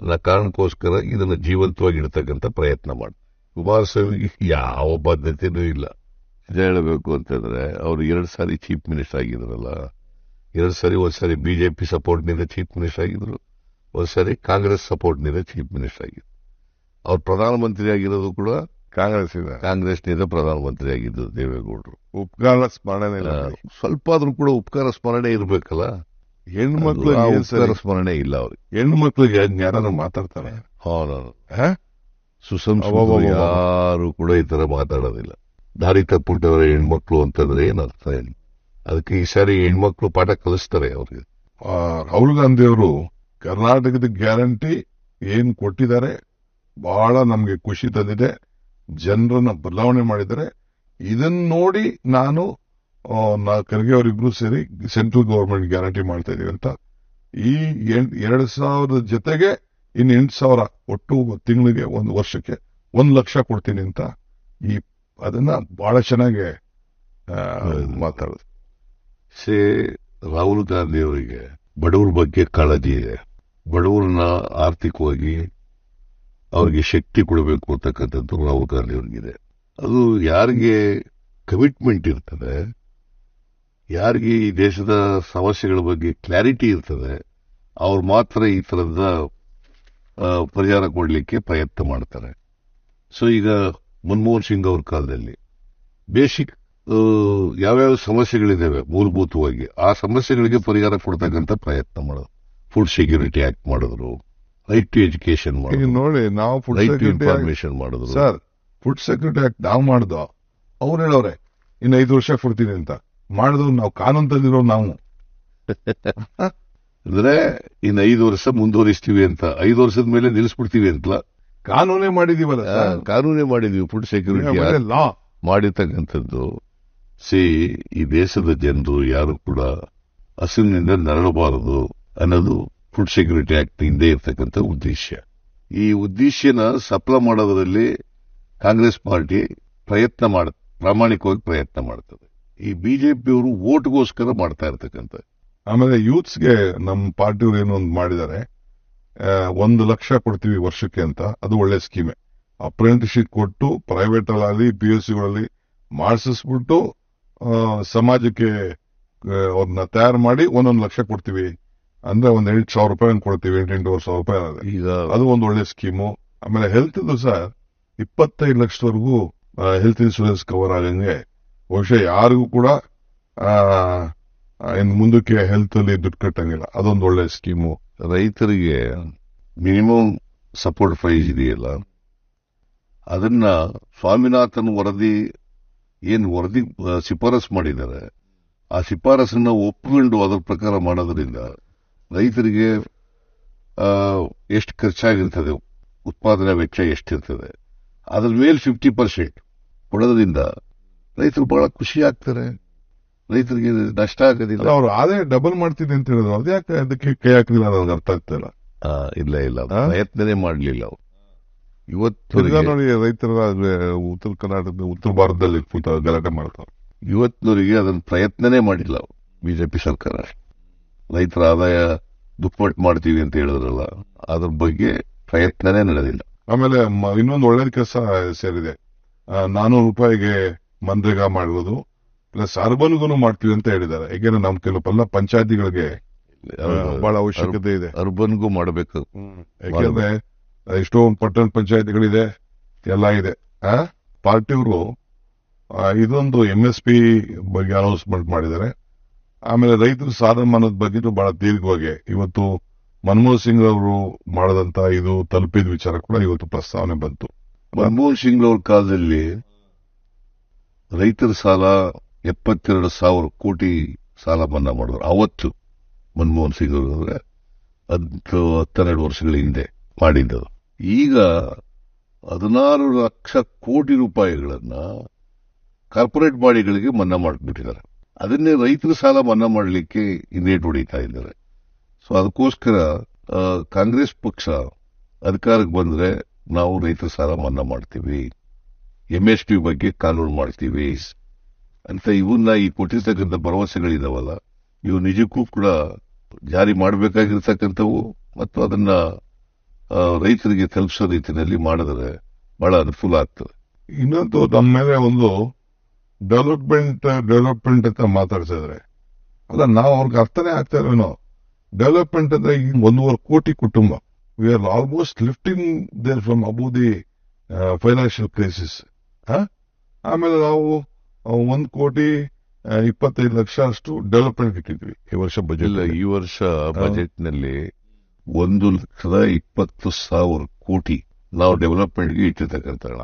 ಅನ್ನೋ ಕಾರಣಕ್ಕೋಸ್ಕರ ಇದನ್ನು ಜೀವಂತವಾಗಿ ಇಡ್ತಕ್ಕಂಥ ಪ್ರಯತ್ನ ಮಾಡಿ. ಕುಮಾರಸ್ವಾಮಿಗೆ ಯಾವ ಬದ್ಧತೆಯೂ ಇಲ್ಲ. ನಿಜ ಹೇಳಬೇಕು ಅಂತಂದ್ರೆ ಅವರು ಎರಡು ಸಾರಿ ಚೀಫ್ ಮಿನಿಸ್ಟರ್ ಆಗಿದ್ರಲ್ಲ ಎರಡು ಸಾರಿ ಒಂದ್ಸಾರಿ ಬಿಜೆಪಿ ಸಪೋರ್ಟ್ನಿಂದ ಚೀಫ್ ಮಿನಿಸ್ಟರ್ ಆಗಿದ್ರು ಒಂದ್ಸಾರಿ ಕಾಂಗ್ರೆಸ್ ಸಪೋರ್ಟ್ನಿಂದ ಚೀಫ್ ಮಿನಿಸ್ಟರ್ ಆಗಿದ್ರು. ಅವ್ರು ಪ್ರಧಾನಮಂತ್ರಿ ಆಗಿರೋದು ಕೂಡ ಕಾಂಗ್ರೆಸ್ ಕಾಂಗ್ರೆಸ್ ಕಾಂಗ್ರೆಸ್ನಿಂದ ಪ್ರಧಾನಮಂತ್ರಿ ಆಗಿದ್ದು ದೇವೇಗೌಡರು. ಉಪಕಾರ ಸ್ಮರಣೆ ಸ್ವಲ್ಪ ಆದ್ರೂ ಕೂಡ ಉಪಕಾರ ಸ್ಮರಣೆ ಇರಬೇಕಲ್ಲ? ಹೆಣ್ಮಕ್ಳು ಉಪಕಾರ ಸ್ಮರಣೆ ಇಲ್ಲ ಅವ್ರಿಗೆ. ಹೆಣ್ಮಕ್ಳಿಗೆ ಯಾರು ಮಾತಾಡ್ತಾರೆ? ಹಾ ನಾನು ಹ? ಸುಸಂಸ್ಕೃತರು ಯಾರು ಕೂಡ ಈ ತರ ಮಾತಾಡೋದಿಲ್ಲ. ದಾರಿ ತಪ್ಪಿಟ್ಟವರ ಹೆಣ್ಮಕ್ಳು ಅಂತಂದ್ರೆ ಏನ್ ಅರ್ಥ ಏನು ಅದಕ್ಕೆ ಈ ಸಾರಿ ಹೆಣ್ಮಕ್ಳು ಪಾಠ ಕಲಿಸ್ತಾರೆ ಅವ್ರಿಗೆ. ರಾಹುಲ್ ಗಾಂಧಿ ಅವರು ಕರ್ನಾಟಕದ ಗ್ಯಾರಂಟಿ ಏನ್ ಕೊಟ್ಟಿದ್ದಾರೆ? ಬಹಳ ನಮ್ಗೆ ಖುಷಿ ತಂದಿದೆ. ಜನರನ್ನ ಬದಲಾವಣೆ ಮಾಡಿದ್ದಾರೆ. ಇದನ್ನ ನೋಡಿ ನಾನು ಖರ್ಗೆ ಅವರಿಬ್ರು ಸೇರಿ ಸೆಂಟ್ರಲ್ ಗವರ್ಮೆಂಟ್ ಗ್ಯಾರಂಟಿ ಮಾಡ್ತಾ ಇದೀವಿ ಅಂತ. ಈ ಎರಡ್ ಸಾವಿರದ ಜೊತೆಗೆ ಇನ್ ಎಂಟು ಸಾವಿರ ಒಟ್ಟು ತಿಂಗಳಿಗೆ ಒಂದು ವರ್ಷಕ್ಕೆ ಒಂದ್ ಲಕ್ಷ ಕೊಡ್ತೀನಿ ಅಂತ ಈ ಅದನ್ನ ಬಹಳ ಚೆನ್ನಾಗಿ ಮಾತಾಡೋದು. ಸೇ ರಾಹುಲ್ ಗಾಂಧಿ ಅವರಿಗೆ ಬಡವರ ಬಗ್ಗೆ ಕಾಳಜಿ ಇದೆ. ಬಡವರನ್ನ ಆರ್ಥಿಕವಾಗಿ ಅವರಿಗೆ ಶಕ್ತಿ ಕೊಡಬೇಕು ಅಂತಕ್ಕಂಥದ್ದು ರಾಹುಲ್ ಗಾಂಧಿ ಅವ್ರಿಗಿದೆ. ಅದು ಯಾರಿಗೆ ಕಮಿಟ್ಮೆಂಟ್ ಇರ್ತದೆ ಯಾರಿಗೆ ಈ ದೇಶದ ಸಮಸ್ಯೆಗಳ ಬಗ್ಗೆ ಕ್ಲಾರಿಟಿ ಇರ್ತದೆ ಅವ್ರು ಮಾತ್ರ ಈ ಥರದ ಪರಿಹಾರ ಕೊಡಲಿಕ್ಕೆ ಪ್ರಯತ್ನ ಮಾಡ್ತಾರೆ. ಸೊ ಈಗ ಮನಮೋಹನ್ ಸಿಂಗ್ ಅವ್ರ ಕಾಲದಲ್ಲಿ. ಬೇಸಿಕ್ ಯಾವ್ಯಾವ ಸಮಸ್ಯೆಗಳಿದ್ದಾವೆ ಮೂಲಭೂತವಾಗಿ ಆ ಸಮಸ್ಯೆಗಳಿಗೆ ಪರಿಹಾರ ಕೊಡ್ತಕ್ಕಂಥ ಪ್ರಯತ್ನ ಮಾಡೋದು. ಫುಡ್ ಸೆಕ್ಯೂರಿಟಿ ಆಕ್ಟ್ ಮಾಡಿದ್ರು ರೈಟ್ ಟು ಎಜುಕೇಶನ್ ಮಾಡಿದ್ರು. ನೋಡಿ ನಾವು food right to security information ಮಾಡಿದ್ರು. ಸರ್ ಫುಡ್ ಸೆಕ್ಯೂರಿಟಿ ಆಕ್ಟ್ ನಾವು ಮಾಡ್ದೋ ಅವ್ರು ಹೇಳವ್ರೆ ಇನ್ನು ಐದು ವರ್ಷ ಕೊಡ್ತೀನಿ ಅಂತ. ಮಾಡಿದ್ರು ನಾವು ಕಾನೂನು ತಂದಿರೋ ನಾವು. ಅಂದ್ರೆ ಇನ್ನು ಐದು ವರ್ಷ ಮುಂದುವರಿಸ್ತೀವಿ ಅಂತ ಐದು ವರ್ಷದ ಮೇಲೆ ನಿಲ್ಲಿಸ್ಬಿಡ್ತೀವಿ ಅಂತ ಕಾನೂನೇ ಮಾಡಿದೀವಲ್ಲ. ಕಾನೂನೇ ಮಾಡಿದೀವಿ ಫುಡ್ ಸೆಕ್ಯೂರಿಟಿ ಲಾ ಮಾಡಿರ್ತಕ್ಕಂಥದ್ದು ಸಿ ಈ ದೇಶದ ಜನರು ಯಾರು ಕೂಡ ಹಸಿವಿನಿಂದ ನರಳಬಾರದು ಅನ್ನೋದು ಫುಡ್ ಸೆಕ್ಯೂರಿಟಿ ಆಕ್ಟ್ ಹಿಂದೆ ಇರ್ತಕ್ಕಂಥ ಉದ್ದೇಶ. ಈ ಉದ್ದೇಶನ ಸಫಲ ಮಾಡೋದರಲ್ಲಿ ಕಾಂಗ್ರೆಸ್ ಪಾರ್ಟಿ ಪ್ರಯತ್ನ ಮಾಡ ಪ್ರಾಮಾಣಿಕವಾಗಿ ಪ್ರಯತ್ನ ಮಾಡ್ತದೆ. ಈ ಬಿಜೆಪಿಯವರು ಓಟ್ಗೋಸ್ಕರ ಮಾಡ್ತಾ ಇರ್ತಕ್ಕಂಥ ಆಮೇಲೆ ಯೂತ್ಸ್ಗೆ ನಮ್ಮ ಪಾರ್ಟಿಯವರು ಏನೋ ಒಂದು ಮಾಡಿದ್ದಾರೆ. ಒಂದು ಲಕ್ಷ ಕೊಡ್ತೀವಿ ವರ್ಷಕ್ಕೆ ಅಂತ. ಅದು ಒಳ್ಳೆ ಸ್ಕೀಮೆ ಅಪ್ರೆಂಟಿಸ್ಶಿಪ್ ಕೊಟ್ಟು ಪ್ರೈವೇಟ್ ಅಲ್ಲಿ ಪಿ ಯು ಸಿಗಳಲ್ಲಿ ಮಾಡಿಸಿಸ್ಬಿಟ್ಟು ಆ, ಸಮಾಜಕ್ಕೆ ಅವ್ರನ್ನ ತಯಾರು ಮಾಡಿ ಒಂದೊಂದು ಲಕ್ಷ ಕೊಡ್ತೀವಿ. ಅಂದ್ರೆ ಒಂದ್ ಎಂಟು ಸಾವಿರ ರೂಪಾಯಿ ಕೊಡ್ತೀವಿ ಎಂಟೆಂಟುವರೆ ಸಾವಿರ ರೂಪಾಯಿ ಅದೇ. ಈಗ ಅದು ಒಂದು ಒಳ್ಳೆ ಸ್ಕೀಮು ಆಮೇಲೆ ಹೆಲ್ತ್ ಸರ್ ಇಪ್ಪತ್ತೈದು ಲಕ್ಷದವರೆಗೂ ಹೆಲ್ತ್ ಇನ್ಶೂರೆನ್ಸ್ ಕವರ್ ಆಗಂಗೆ. ಬಹುಶಃ ಯಾರಿಗೂ ಕೂಡ ಆ, ಇನ್ನು ಮುಂದಕ್ಕೆ ಹೆಲ್ತ್ ಅಲ್ಲಿ ದುಡ್ಡು ಕಟ್ಟಂಗಿಲ್ಲ. ಅದೊಂದು ಒಳ್ಳೆ ಸ್ಕೀಮು ರೈತರಿಗೆ ಮಿನಿಮಮ್ ಸಪೋರ್ಟ್ ಪ್ರೈಸ್ ಇದೆಯಲ್ಲ ಅದನ್ನ ಸ್ವಾಮಿನಾಥನ್ ವರದಿ ಏನು ವರದಿ ಶಿಫಾರಸ್ ಮಾಡಿದ್ದಾರೆ. ಆ ಶಿಫಾರಸನ್ನ ಒಪ್ಪಿಕೊಂಡು ಅದರ ಪ್ರಕಾರ ಮಾಡೋದ್ರಿಂದ ರೈತರಿಗೆ ಎಷ್ಟು ಖರ್ಚಾಗಿರ್ತದೆ ಉತ್ಪಾದನಾ ವೆಚ್ಚ ಎಷ್ಟಿರ್ತದೆ ಅದ್ರ ಮೇಲೆ ಫಿಫ್ಟಿ ಪರ್ಸೆಂಟ್ ಕೊಡೋದ್ರಿಂದ ರೈತರು ಬಹಳ ಖುಷಿ ಆಗ್ತಾರೆ. ರೈತರಿಗೆ ನಷ್ಟ ಆಗೋದಿಲ್ಲ. ಅವರು ಅದೇ ಡಬಲ್ ಮಾಡ್ತೀನಿ ಅಂತ ಹೇಳಿದ್ರು. ಅದ್ಯಾಕೆ ಅದಕ್ಕೆ ಕೈ ಹಾಕಲಿಲ್ಲ ನನಗೆ ಅರ್ಥ ಆಗ್ತಾ ಇಲ್ಲ. ಇಲ್ಲ ಪ್ರಯತ್ನನೇ ಮಾಡಲಿಲ್ಲ ಇವತ್ತು ನೋಡಿ ರೈತರ ಉತ್ತರ ಕರ್ನಾಟಕದ ಉತ್ತರ ಭಾರತದಲ್ಲಿ ಕೂತ ಗಲಾಟೆ ಮಾಡ್ತಾರೆ. ಇವತ್ತಿನವರಿಗೆ ಅದನ್ನ ಪ್ರಯತ್ನನೇ ಮಾಡಿಲ್ಲ ಬಿಜೆಪಿ ಸರ್ಕಾರ. ರೈತರ ಆದಾಯ ದುಪ್ಪಟ್ಟು ಮಾಡ್ತೀವಿ ಅಂತ ಹೇಳಿದ್ರಲ್ಲ ಅದ್ರ ಬಗ್ಗೆ ಪ್ರಯತ್ನನೇ ನಡೆದಿಲ್ಲ. ಆಮೇಲೆ ಇನ್ನೊಂದು ಒಳ್ಳೇದು ಕೆಲಸ ಸೇರಿದೆ. ನಾನೂರು ರೂಪಾಯಿಗೆ ಮನ್ರೇಗಾ ಮಾಡುವುದು ಪ್ಲಸ್ ಅರ್ಬನ್ಗೂ ಮಾಡ್ತೀವಿ ಅಂತ ಹೇಳಿದ್ದಾರೆ. ಯಾಕೆಂದ್ರೆ ನಮ್ ಕೆಲವೆಲ್ಲ ಪಂಚಾಯತಿಗಳಿಗೆ ಬಹಳ ಅವಶ್ಯಕತೆ ಇದೆ. ಅರ್ಬನ್ಗೂ ಮಾಡಬೇಕು. ಯಾಕೆಂದ್ರೆ ಎಷ್ಟೋ ಪಟ್ಟಣ ಪಂಚಾಯತಿಗಳಿದೆ ಎಲ್ಲ ಇದೆ. ಆ ಪಾರ್ಟಿಯವರು ಇದೊಂದು ಎಂ ಎಸ್ ಪಿ ಬಗ್ಗೆ ಅನೌನ್ಸ್ಮೆಂಟ್ ಮಾಡಿದ್ದಾರೆ. ಆಮೇಲೆ ರೈತರ ಸಾಲ ಮನ್ನದ ಬಗ್ಗೆ ಬಹಳ ದೀರ್ಘವಾಗಿ ಇವತ್ತು ಮನಮೋಹನ್ ಸಿಂಗ್ ಅವರು ಮಾಡದಂತ ಇದು ತಲುಪಿದ ವಿಚಾರ ಕೂಡ ಇವತ್ತು ಪ್ರಸ್ತಾವನೆ ಬಂತು. ಮನಮೋಹನ್ ಸಿಂಗ್ ಅವ್ರ ಕಾಲದಲ್ಲಿ ರೈತರ ಸಾಲ ಎಪ್ಪತ್ತೆರಡು ಸಾವಿರ ಕೋಟಿ ಸಾಲ ಮನ್ನಾ ಮಾಡಿದ್ರು. ಅವತ್ತು ಮನಮೋಹನ್ ಸಿಂಗ್ ಅವರು ಹತ್ತು, ಹತ್ತೆರಡು ವರ್ಷಗಳ ಹಿಂದೆ ಮಾಡಿದ್ದದು ಈಗ ಹದಿನಾರು ಲಕ್ಷ ಕೋಟಿ ರೂಪಾಯಿಗಳನ್ನ ಕಾರ್ಪೊರೇಟ್ ಬಾಡಿಗಳಿಗೆ ಮನ್ನಾ ಮಾಡಿಬಿಟ್ಟಿದ್ದಾರೆ. ಅದನ್ನೇ ರೈತರ ಸಾಲ ಮನ್ನಾ ಮಾಡಲಿಕ್ಕೆ ಇನ್ನೇಟ್ ಹೊಡಿತಾ ಇದ್ದಾರೆ. ಸೊ, ಅದಕ್ಕೋಸ್ಕರ ಕಾಂಗ್ರೆಸ್ ಪಕ್ಷ ಅಧಿಕಾರಕ್ಕೆ ಬಂದ್ರೆ ನಾವು ರೈತರ ಸಾಲ ಮನ್ನಾ ಮಾಡ್ತೀವಿ. ಎಂಎಸ್ ಪಿ ಬಗ್ಗೆ ಕಾನೂನು ಮಾಡ್ತೀವಿ. ಅಂತ ಇವನ್ನ ಈ ಕೊಟ್ಟಿರ್ತಕ್ಕಂಥ ಭರವಸೆಗಳಿದಾವಲ್ಲ, ಇವು ನಿಜಕ್ಕೂ ಕೂಡ ಜಾರಿ ಮಾಡಬೇಕಾಗಿರ್ತಕ್ಕಂಥವು ಮತ್ತು ಅದನ್ನ ರೈತರಿಗೆ ತಲುಪಿಸೋ ರೀತಿಯಲ್ಲಿ ಮಾಡಿದ್ರೆ ಬಹಳ ಅನುಕೂಲ ಆಗ್ತದೆ. ಇನ್ನೊಂದು ನಮ್ಮ ಮೇಲೆ ಒಂದು ಡೆವಲಪ್ಮೆಂಟ್ ಡೆವಲಪ್ಮೆಂಟ್ ಅಂತ ಮಾತಾಡ್ಸಿದ್ರೆ ಅಲ್ಲ, ನಾವು ಅವ್ರಿಗೆ ಅರ್ಥನೇ ಆಗ್ತಾ ಇರೋನೋ ಡೆವಲಪ್ಮೆಂಟ್ ಅಂದ್ರೆ ಈಗ ಒಂದೂವರೆ ಕೋಟಿ ಕುಟುಂಬ. We are almost lifting there from above the financial crisis ಆಮೇಲೆ ನಾವು ಒಂದ್ ಕೋಟಿ ಇಪ್ಪತ್ತೈದು ಲಕ್ಷ ಅಷ್ಟು ಡೆವಲಪ್ಮೆಂಟ್ ಇಟ್ಟಿದ್ವಿ ಈ ವರ್ಷ ಬಜೆಟ್ ಈ ವರ್ಷ ಬಜೆಟ್ನಲ್ಲಿ ಒಂದು ಲಕ್ಷದ ಇಪ್ಪತ್ತು ಸಾವಿರ ಕೋಟಿ ನಾವು ಡೆವಲಪ್ಮೆಂಟ್ಗೆ ಇಟ್ಟಿರ್ತಕ್ಕಂಥ ಹಣ.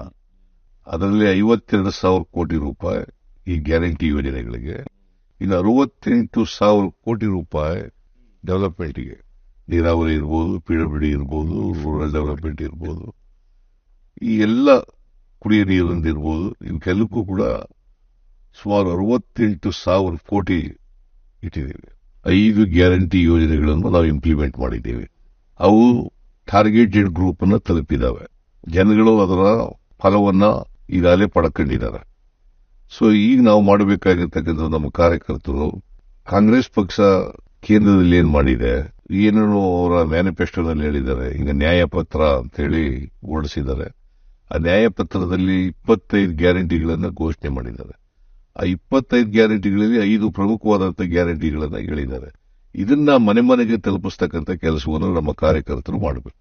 ಅದರಲ್ಲಿ ಐವತ್ತೆರಡು ಸಾವಿರ ಕೋಟಿ ರೂಪಾಯಿ ಈ ಗ್ಯಾರಂಟಿ ಯೋಜನೆಗಳಿಗೆ ಇನ್ನು ಅರವತ್ತೆಂಟು ಸಾವಿರ ಕೋಟಿ ರೂಪಾಯಿ ಡೆವಲಪ್ಮೆಂಟ್ಗೆ ನೀರಾವರಿ ಇರ್ಬೋದು ಪಿಡಬ್ಲ್ಯೂ ಡಿ ಇರ್ಬೋದು ರೂರಲ್ ಡೆವಲಪ್ಮೆಂಟ್ ಇರ್ಬೋದು. ಈ ಎಲ್ಲ ಕುಡಿಯ ನೀರಿಂದ ಇರ್ಬೋದು ಇವಕ್ಕೆಲ್ಲಕ್ಕೂ ಕೂಡ ಸುಮಾರು ಅರವತ್ತೆಂಟು ಸಾವಿರ ಕೋಟಿ ಇಟ್ಟಿದ್ದೇವೆ. ಐದು ಗ್ಯಾರಂಟಿ ಯೋಜನೆಗಳನ್ನು ನಾವು ಇಂಪ್ಲಿಮೆಂಟ್ ಮಾಡಿದ್ದೇವೆ. ಅವು ಟಾರ್ಗೆಟೆಡ್ ಗ್ರೂಪ್ ಅನ್ನು ತಲುಪಿದಾವೆ ಜನಗಳು ಅದರ ಫಲವನ್ನ ಈಗಾಗಲೇ ಪಡ್ಕೊಂಡಿದ್ದಾರೆ. ಸೊ ಈಗ ನಾವು ಮಾಡಬೇಕಾಗಿರ್ತಕ್ಕಂಥ ನಮ್ಮ ಕಾರ್ಯಕರ್ತರು, ಕಾಂಗ್ರೆಸ್ ಪಕ್ಷ ಕೇಂದ್ರದಲ್ಲಿ ಏನ್ ಮಾಡಿದೆ? ಏನೇನು ಅವರ ಮ್ಯಾನಿಫೆಸ್ಟೋದಲ್ಲಿ ಹೇಳಿದ್ದಾರೆ? ಈಗ ನ್ಯಾಯಪತ್ರ ಅಂತ ಹೇಳಿ ಹೊರಡಿಸಿದ್ದಾರೆ. ಆ ನ್ಯಾಯಪತ್ರದಲ್ಲಿ ಇಪ್ಪತ್ತೈದು ಗ್ಯಾರಂಟಿಗಳನ್ನು ಘೋಷಣೆ ಮಾಡಿದ್ದಾರೆ. ಆ ಇಪ್ಪತ್ತೈದು ಗ್ಯಾರಂಟಿಗಳಲ್ಲಿ ಐದು ಪ್ರಮುಖವಾದಂತಹ ಗ್ಯಾರಂಟಿಗಳನ್ನ ಹೇಳಿದ್ದಾರೆ. ಇದನ್ನ ಮನೆ ಮನೆಗೆ ತಲುಪಿಸ್ತಕ್ಕಂಥ ಕೆಲಸವನ್ನು ನಮ್ಮ ಕಾರ್ಯಕರ್ತರು ಮಾಡಬೇಕು.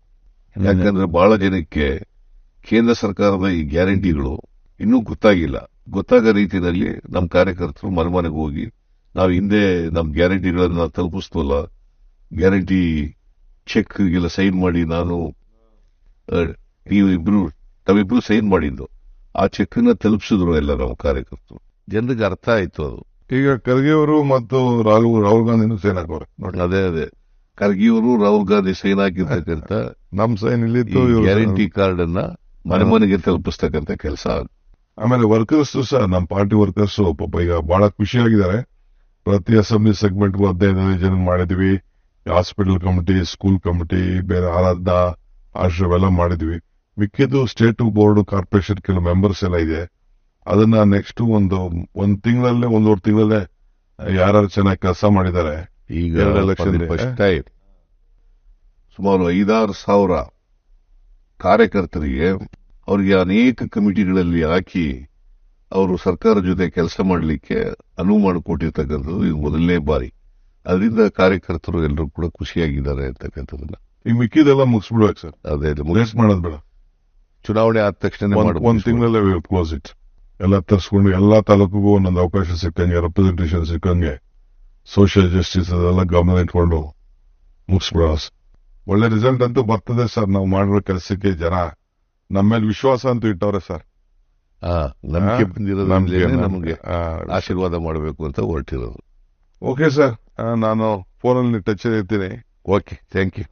ಯಾಕಂದ್ರೆ ಬಹಳ ಜನಕ್ಕೆ ಕೇಂದ್ರ ಸರ್ಕಾರದ ಈ ಗ್ಯಾರಂಟಿಗಳು ಇನ್ನೂ ಗೊತ್ತಾಗಿಲ್ಲ. ಗೊತ್ತಾಗೋ ರೀತಿಯಲ್ಲಿ ನಮ್ಮ ಕಾರ್ಯಕರ್ತರು ಮನೆ ಮನೆಗೆ ಹೋಗಿ ನಾವು ಹಿಂದೆ ನಮ್ಮ ಗ್ಯಾರಂಟಿಗಳನ್ನು ತಲುಪಿಸ್ತವಲ್ಲ ಗ್ಯಾರಂಟಿ ಚೆಕ್ ಎಲ್ಲ ಸೈನ್ ಮಾಡಿ ನಾನು ನೀವು ಇಬ್ರು ತಾವಿಬ್ರು ಸೈನ್ ಮಾಡಿದ್ದು. ಆ ಚೆಕ್ನ ತಲುಪಿಸಿದ್ರು ಎಲ್ಲ ನಮ್ಮ ಕಾರ್ಯಕರ್ತರು. ಜನರಿಗೆ ಅರ್ಥ ಆಯ್ತು ಅದು. ಈಗ ಖರ್ಗೆಯವರು ಮತ್ತು ರಾಹುಲ್ ರಾಹುಲ್ ಗಾಂಧಿನೂ ಸೈನ್ ಹಾಕೋರೆ ನೋಡಿ. ಅದೇ ಅದೇ. ಖರ್ಗೆಯವರು ರಾಹುಲ್ ಗಾಂಧಿ ಸೈನ್ ಹಾಕಿರ್ತಕ್ಕಂಥ ನಮ್ ಸೈನ್ ಇಲ್ಲಿ ಗ್ಯಾರಂಟಿ ಕಾರ್ಡ್ ಅನ್ನ ಮನೆ ಮನೆಗೆ ತಲುಪಿಸ್ತಕ್ಕಂಥ ಕೆಲಸ ಆಮೇಲೆ ವರ್ಕರ್ಸ್ ಸಹ ನಮ್ಮ ಪಾರ್ಟಿ ವರ್ಕರ್ಸ್ ಪಾಪ ಈಗ ಬಹಳ ಖುಷಿಯಾಗಿದ್ದಾರೆ. ಪ್ರತಿ ಅಸೆಂಬ್ಲಿ ಸೆಗ್ಮೆಂಟ್ ಹದಿನೈದು ಜನ ಮಾಡಿದ್ವಿ. ಹಾಸ್ಪಿಟಲ್ ಕಮಿಟಿ ಸ್ಕೂಲ್ ಕಮಿಟಿ ಬೇರೆ ಆರಾಧ ಆಶ್ರಮ ಎಲ್ಲ ಮಾಡಿದ್ವಿ. ಮಿಕ್ಕಿದ್ದು ಸ್ಟೇಟ್ ಬೋರ್ಡ್ ಕಾರ್ಪೊರೇಷನ್ ಕೆಲವು ಮೆಂಬರ್ಸ್ ಎಲ್ಲ ಇದೆ. ಅದನ್ನ ನೆಕ್ಸ್ಟ್ ಒಂದು ಒಂದ್ ತಿಂಗಳಲ್ಲೇ ಒಂದೂವರೆ ತಿಂಗಳಲ್ಲೇ ಯಾರು ಚೆನ್ನಾಗಿ ಕೆಲಸ ಮಾಡಿದ್ದಾರೆ ಈಗ ಸುಮಾರು ಐದಾರು ಸಾವಿರ ಕಾರ್ಯಕರ್ತರಿಗೆ ಅವರಿಗೆ ಅನೇಕ ಕಮಿಟಿಗಳಲ್ಲಿ ಹಾಕಿ ಅವರು ಸರ್ಕಾರ ಜೊತೆ ಕೆಲಸ ಮಾಡಲಿಕ್ಕೆ ಅನುವು ಮಾಡಿಕೊಟ್ಟಿರ್ತಕ್ಕಂಥದ್ದು ಇದು ಮೊದಲನೇ ಬಾರಿ. ಅದರಿಂದ ಕಾರ್ಯಕರ್ತರು ಎಲ್ಲರೂ ಕೂಡ ಖುಷಿಯಾಗಿದ್ದಾರೆ ಅಂತಕ್ಕಂಥದ್ದನ್ನ. ಈಗ ಮಿಕ್ಕಿದೆಲ್ಲ ಮುಗಿಸ್ಬಿಡ್ಬೇಕು ಸರ್. ಅದೇ ಮುಗಿಸ್ ಮಾಡೋದ್ ಬೇಡ. ಚುನಾವಣೆ ಆದ ತಕ್ಷಣ ಒಂದ್ ತಿಂಗಳಲ್ಲೇ ಕ್ಲೋಸ್ ಇಟ್ ಎಲ್ಲ ತರಿಸ್ಕೊಂಡು ಎಲ್ಲ ತಾಲೂಕಿಗೂ ಒಂದೊಂದು ಅವಕಾಶ ಸಿಕ್ಕಂಗೆ ರೆಪ್ರೆಸೆಂಟೇಷನ್ ಸಿಕ್ಕಂಗೆ ಸೋಷಿಯಲ್ ಜಸ್ಟಿಸ್ ಅದೆಲ್ಲ ಗಮನ ಇಟ್ಕೊಂಡು ಮುಗಿಸ್ಬಿಡೋಣ ಸರ್. ಒಳ್ಳೆ ರಿಸಲ್ಟ್ ಅಂತೂ ಬರ್ತದೆ ಸರ್. ನಾವು ಮಾಡಿರೋ ಕೆಲಸಕ್ಕೆ ಜನ ನಮ್ಮ ಮೇಲೆ ವಿಶ್ವಾಸ ಅಂತೂ ಇಟ್ಟವ್ರೆ ಸರ್. ನಂಬಿಕೆ ಬಂದಿರೋದು ನಮಗೆ ಆಶೀರ್ವಾದ ಮಾಡಬೇಕು ಅಂತ ಹೊರಟಿರೋದು. Okay sir. ನಾನು ಫೋನಲ್ಲಿ ಟಚ್ ಇರ್ತೀನಿ. Okay thank you